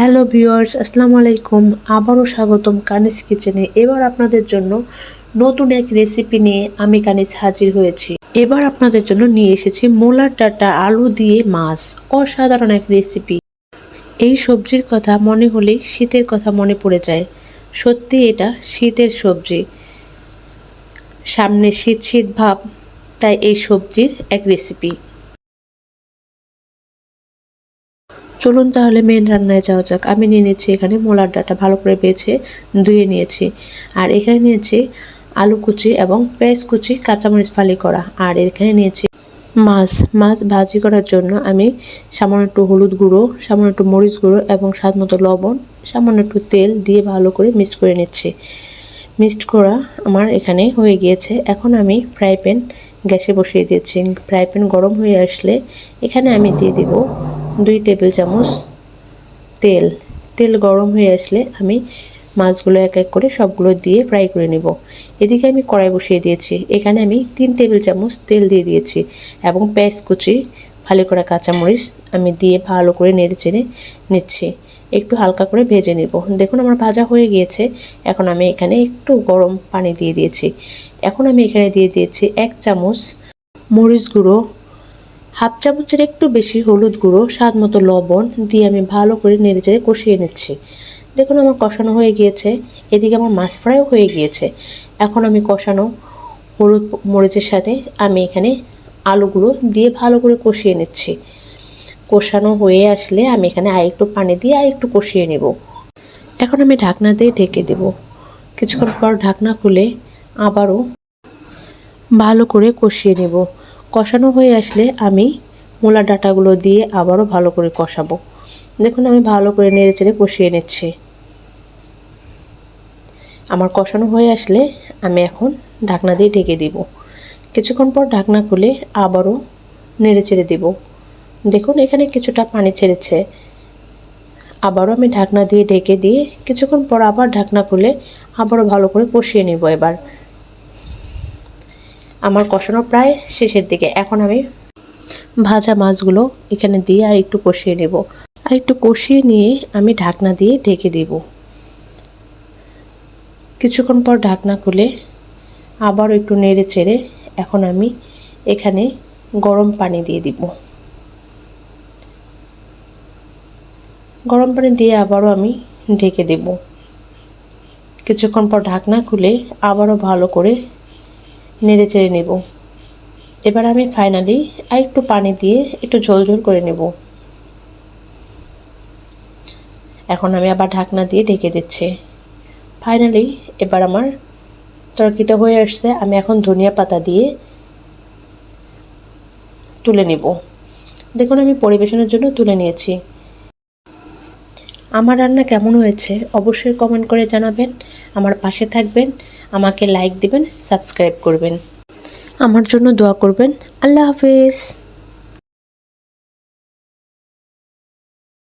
Hello viewers, আসসালামু আলাইকুম। আবারও স্বাগতম কানিস কিচেনে। এবার আপনাদের জন্য নতুন এক রেসিপি নিয়ে আমি কানিস হাজির হয়েছি। এবার আপনাদের জন্য নিয়ে এসেছি মোলার ডাটা আলু দিয়ে মাছ। অসাধারণ এক রেসিপি। এই সবজির কথা মনে হলেই শীতের কথা মনে পড়ে যায়। সত্যি এটা শীতের সবজি। সামনে শীত শীত ভাব, তাই এই সবজির এক রেসিপি। চলুন তাহলে মেন রান্নায় যাওয়া যাক। আমি নিয়ে নিয়েছি এখানে মোলার ডাটা, ভালো করে বেছে ধুয়ে নিয়েছি। আর এখানে নিয়েছি আলু কুচি এবং পেঁয়াজ কুচি, কাঁচামরিচ ফালি করা। আর এখানে নিয়েছি মাছ। মাছ ভাজি করার জন্য আমি সামান্য একটু হলুদ গুঁড়ো, সামান্য একটু মরিচ গুঁড়ো এবং স্বাদ মতো লবণ, সামান্য একটু তেল দিয়ে ভালো করে মিক্স করে নিচ্ছি। মিক্সড করা আমার এখানে হয়ে গিয়েছে। এখন আমি ফ্রাই প্যান গ্যাসে বসিয়ে দিয়েছি। ফ্রাই প্যান গরম হয়ে আসলে এখানে আমি দিয়ে দিব দুই টেবিল চামচ তেল। তেল গরম হয়ে আসলে আমি মাছগুলো এক এক করে সবগুলো দিয়ে ফ্রাই করে নেব। এদিকে আমি কড়াই বসিয়ে দিয়েছি। এখানে আমি তিন টেবিল চামচ তেল দিয়ে দিয়েছি এবং পেঁয়াজ কুচি, ভালো করা কাঁচামরিচ আমি দিয়ে ভালো করে নেড়ে চেড়ে নিচ্ছি। একটু হালকা করে ভেজে নেব। দেখুন আমার ভাজা হয়ে গিয়েছে। এখন আমি এখানে একটু গরম পানি দিয়ে দিয়েছি। এখন আমি এখানে দিয়ে দিয়েছি এক চামচ মরিচ গুঁড়ো হাফ চামচের একটু বেশি হলুদ গুঁড়ো, স্বাদ মতো লবণ দিয়ে আমি ভালো করে নেড়ে চেড়ে কষিয়ে নিচ্ছি। দেখুন আমার কষানো হয়ে গিয়েছে, এদিকে আমার মাছ ফ্রাইও হয়ে গিয়েছে। এখন আমি কষানো হলুদ মরিচের সাথে আমি এখানে আলুগুলো দিয়ে ভালো করে কষিয়ে নিচ্ছি। কষানো হয়ে আসলে আমি এখানে আরেকটু পানি দিয়ে আরেকটু কষিয়ে নেব। এখন আমি ঢাকনা দিয়ে ঢেকে দেব। কিছুক্ষণ পর ঢাকনা খুলে আবারও ভালো করে কষিয়ে নেব। কষানো হয়ে আসলে আমি মূলা ডাটাগুলো দিয়ে আবারও ভালো করে কষাবো। দেখুন, আমি ভালো করে নেড়ে চেড়ে কষিয়ে নিচ্ছি। আমার কষানো হয়ে আসলে আমি এখন ঢাকনা দিয়ে ঢেকে দিব। কিছুক্ষণ পর ঢাকনা খুলে আবারও নেড়ে চেড়ে দিব। দেখুন, এখানে কিছুটা পানি ছেড়েছে। আবারও আমি ঢাকনা দিয়ে ঢেকে দিয়ে কিছুক্ষণ পর আবার ঢাকনা খুলে আবারও ভালো করে কষিয়ে নেব এবার। আমার কষানো প্রায় শেষের দিকে। এখন আমি ভাজা মাছগুলো এখানে দিয়ে আর একটু কষিয়ে নেব। আর একটু কষিয়ে নিয়ে আমি ঢাকনা দিয়ে ঢেকে দেব। কিছুক্ষণ পর ঢাকনা খুলে আবারও একটু নেড়ে চেড়ে এখন আমি এখানে গরম পানি দিয়ে দিব। গরম পানি দিয়ে আবারও আমি ঢেকে দেব। কিছুক্ষণ পর ঢাকনা খুলে আবারও ভালো করে নেড়ে চেড়ে নেব। এবার আমি ফাইনালি আর একটু পানি দিয়ে একটু ঝোল ঝোল করে নেব। এখন আমি আবার ঢাকনা দিয়ে ঢেকে দিচ্ছি। ফাইনালি এবার আমার তরকিটা হয়ে আসছে, আমি এখন ধনিয়া পাতা দিয়ে তুলে নেব। দেখুন, আমি পরিবেশনের জন্য তুলে নিয়েছি। আমার রান্না কেমন হয়েছে অবশ্যই কমেন্ট করে জানাবেন। আমার পাশে থাকবেন। আমাকে লাইক দিবেন সাবস্ক্রাইব করবেন। আমার জন্য দোয়া করবেন। আল্লাহ হাফেজ।